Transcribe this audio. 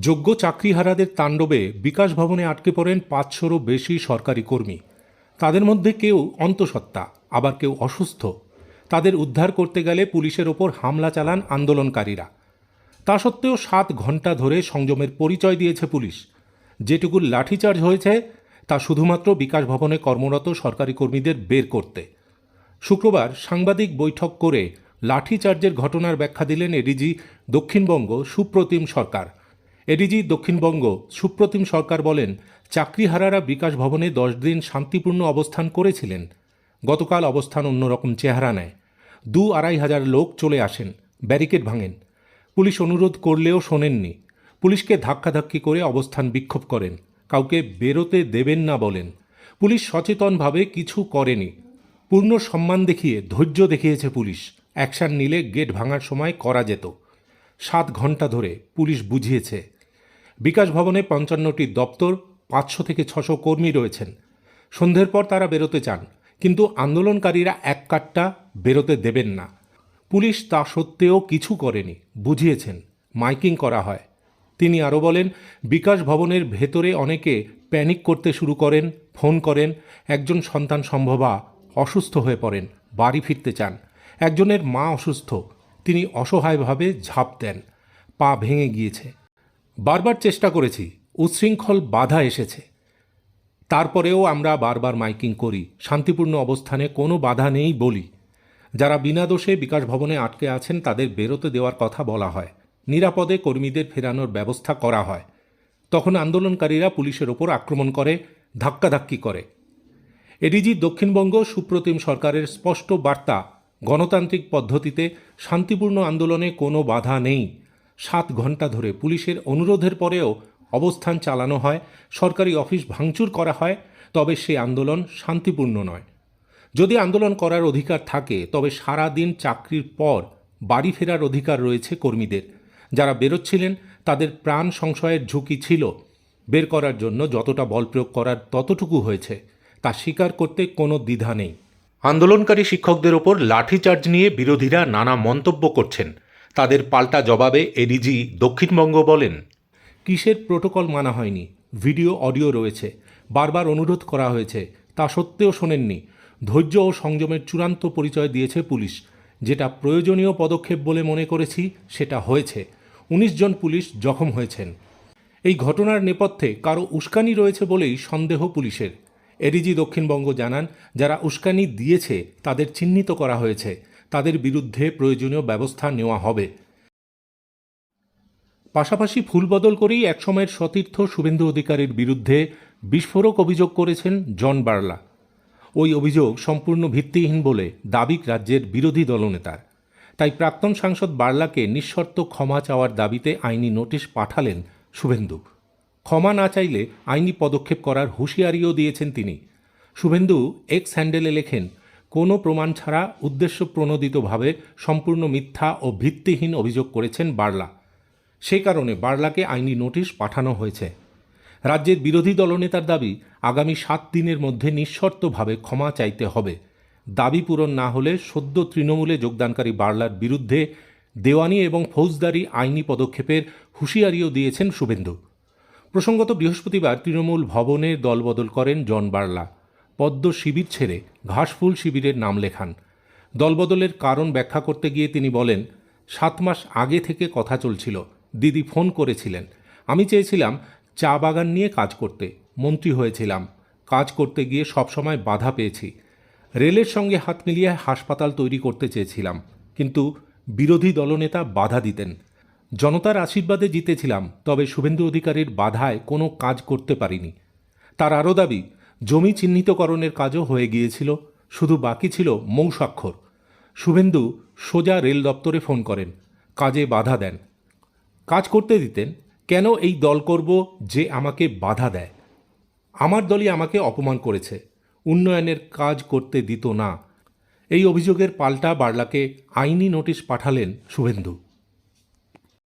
যোগ্য চাকরিহারাদের তাণ্ডবে বিকাশ ভবনে আটকে পড়েন পাঁচশোরও বেশি সরকারি কর্মী। তাদের মধ্যে কেউ অন্তঃসত্ত্বা, আবার কেউ অসুস্থ। তাদের উদ্ধার করতে গেলে পুলিশের ওপর হামলা চালান আন্দোলনকারীরা। তা সত্ত্বেও সাত ঘণ্টা ধরে সংযমের পরিচয় দিয়েছে পুলিশ। যেটুকু লাঠিচার্জ হয়েছে, তা শুধুমাত্র বিকাশ ভবনে কর্মরত সরকারি কর্মীদের বের করতে। শুক্রবার সাংবাদিক বৈঠক করে লাঠিচার্জের ঘটনার ব্যাখ্যা দিলেন এডিজি দক্ষিণবঙ্গ সুপ্রতিম সরকার। এডিজি দক্ষিণবঙ্গ সুপ্রতিম সরকার বলেন, চাকরিহারারা বিকাশ ভবনে দশ দিন শান্তিপূর্ণ অবস্থান করেছিলেন। গতকাল অবস্থান অন্যরকম চেহারা নেয়। দু আড়াই হাজার লোক চলে আসেন, ব্যারিকেড ভাঙেন। পুলিশ অনুরোধ করলেও শোনেননি। পুলিশকে ধাক্কাধাক্কি করে অবস্থান বিক্ষোভ করেন। কাউকে বেরোতে দেবেন না বলেন। পুলিশ সচেতনভাবে কিছু করেনি। পূর্ণ সম্মান দেখিয়ে ধৈর্য দেখিয়েছে পুলিশ। অ্যাকশন নিলে গেট ভাঙার সময় করা যেত। সাত ঘণ্টা ধরে পুলিশ বুঝিয়েছে। বিকাশ ভবনে পঞ্চান্নটি দপ্তর, পাঁচশো থেকে ছশো কর্মী রয়েছেন। সন্ধ্যের পর তারা বেরোতে চান, কিন্তু আন্দোলনকারীরা এক কাটটা বেরোতে দেবেন না। পুলিশ তা সত্ত্বেও কিছু করেনি, বুঝিয়েছেন, মাইকিং করা হয়। তিনি আরও বলেন, বিকাশ ভবনের ভেতরে অনেকে প্যানিক করতে শুরু করেন, ফোন করেন, একজন সন্তান সম্ভবা অসুস্থ হয়ে পড়েন, বাড়ি ফিরতে চান। একজনের মা অসুস্থ, তিনি অসহায়ভাবে ঝাঁপ দেন, পা ভেঙে গিয়েছে। বারবার চেষ্টা করেছি, উচ্ছৃঙ্খল বাধা এসেছে। তারপরেও আমরা বারবার মাইকিং করি, শান্তিপূর্ণ অবস্থানে কোনো বাধা নেই বলি। যারা বিনা দোষে বিকাশ ভবনে আটকে আছেন, তাদের বেরোতে দেওয়ার কথা বলা হয়। নিরাপদে কর্মীদের ফেরানোর ব্যবস্থা করা হয়। তখন আন্দোলনকারীরা পুলিশের ওপর আক্রমণ করে, ধাক্কাধাক্কি করে। এডিজি দক্ষিণবঙ্গ সুপ্রতিম সরকারের স্পষ্ট বার্তা, গণতান্ত্রিক পদ্ধতিতে শান্তিপূর্ণ আন্দোলনে কোনো বাধা নেই। সাত ঘণ্টা ধরে পুলিশের অনুরোধের পরেও অবস্থান চালানো হয়, সরকারি অফিস ভাঙচুর করা হয়, তবে সে আন্দোলন শান্তিপূর্ণ নয়। যদি আন্দোলন করার অধিকার থাকে, তবে সারা দিন চাকরির পর বাড়ি ফেরার অধিকার রয়েছে কর্মীদের। যারা বেরোচ্ছিলেন, তাদের প্রাণ সংশয়ের ঝুঁকি ছিল। বের করার জন্য যতটা বল প্রয়োগ করার ততটুকু হয়েছে, তা স্বীকার করতে কোনো দ্বিধা নেই। আন্দোলনকারী শিক্ষকদের ওপর লাঠিচার্জ নিয়ে বিরোধীরা নানা মন্তব্য করছেন। তাদের পাল্টা জবাবে এডিজি দক্ষিণবঙ্গ বলেন, কিসের প্রোটোকল মানা হয়নি? ভিডিও, অডিও রয়েছে। বারবার অনুরোধ করা হয়েছে, তা সত্ত্বেও শোনেননি। ধৈর্য ও সংযমের চূড়ান্ত পরিচয় দিয়েছে পুলিশ। যেটা প্রয়োজনীয় পদক্ষেপ বলে মনে করেছি, সেটা হয়েছে। উনিশ জন পুলিশ জখম হয়েছেন। এই ঘটনার নেপথ্যে কারও উস্কানি রয়েছে বলেই সন্দেহ পুলিশের। এডিজি দক্ষিণবঙ্গ জানান, যারা উস্কানি দিয়েছে, তাদের চিহ্নিত করা হয়েছে। তাদের বিরুদ্ধে প্রয়োজনীয় ব্যবস্থা নেওয়া হবে। পাশাপাশি ফুলবদল করেই একসময়ের সতীর্থ শুভেন্দু অধিকারীর বিরুদ্ধে বিস্ফোরক অভিযোগ করেছেন জন বার্লা। ওই অভিযোগ সম্পূর্ণ ভিত্তিহীন বলে দাবি রাজ্যের বিরোধী দলনেতার। তাই প্রাক্তন সাংসদ বার্লাকে নিঃশর্ত ক্ষমা চাওয়ার দাবিতে আইনি নোটিশ পাঠালেন শুভেন্দু। ক্ষমা না চাইলে আইনি পদক্ষেপ করার হুঁশিয়ারিও দিয়েছেন তিনি। শুভেন্দু এক্স হ্যান্ডেলে লেখেন কোনো প্রমাণ ছাড়া উদ্দেশ্য প্রণোদিতভাবে সম্পূর্ণ মিথ্যা ও ভিত্তিহীন অভিযোগ করেছেন বার্লা। সে কারণে বার্লাকে আইনি নোটিশ পাঠানো হয়েছে। রাজ্যের বিরোধী দলনেতার দাবি, আগামী সাত দিনের মধ্যে নিঃশর্তভাবে ক্ষমা চাইতে হবে। দাবি পূরণ না হলে সদ্য তৃণমূলে যোগদানকারী বার্লার বিরুদ্ধে দেওয়ানি এবং ফৌজদারি আইনি পদক্ষেপের হুঁশিয়ারিও দিয়েছেন শুভেন্দু। প্রসঙ্গত বৃহস্পতিবার তৃণমূল ভবনে দলবদল করেন জন বার্লা। পদ্ম শিবির ছেড়ে ঘাসফুল শিবিরের নাম লেখান। দলবদলের কারণ ব্যাখ্যা করতে গিয়ে তিনি বলেন, সাত মাস আগে থেকে কথা চলছিল, দিদি ফোন করেছিলেন। আমি চেয়েছিলাম চা বাগান নিয়ে কাজ করতে, মন্ত্রী হয়েছিলাম। কাজ করতে গিয়ে সবসময় বাধা পেয়েছি। রেলের সঙ্গে হাত মিলিয়ে হাসপাতাল তৈরি করতে চেয়েছিলাম, কিন্তু বিরোধী দলনেতা বাধা দিতেন। জনতার আশীর্বাদে জিতেছিলাম, তবে শুভেন্দু অধিকারীর বাধায় কোনো কাজ করতে পারিনি। তার আরও দাবি জমি চিহ্নিতকরণের কাজও হয়ে গিয়েছিল, শুধু বাকি ছিল মৌস্বাক্ষর শুভেন্দু সোজা রেল দপ্তরে ফোন করেন, কাজে বাধা দেন। কাজ করতে দিতেন, কেন এই দল করব যে আমাকে বাধা দেয়? আমার দলই আমাকে অপমান করেছে, উন্নয়নের কাজ করতে দিত না। এই অভিযোগের পাল্টা বার্লাকে আইনি নোটিশ পাঠালেন শুভেন্দু।